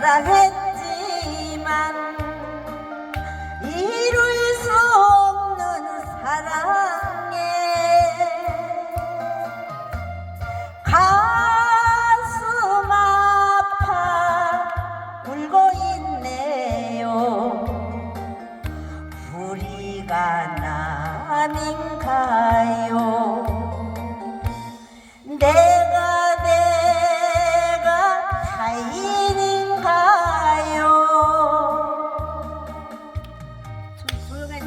사랑했지만 이룰 수 없는 사랑에 가슴 아파 울고 있네요. 우리가 남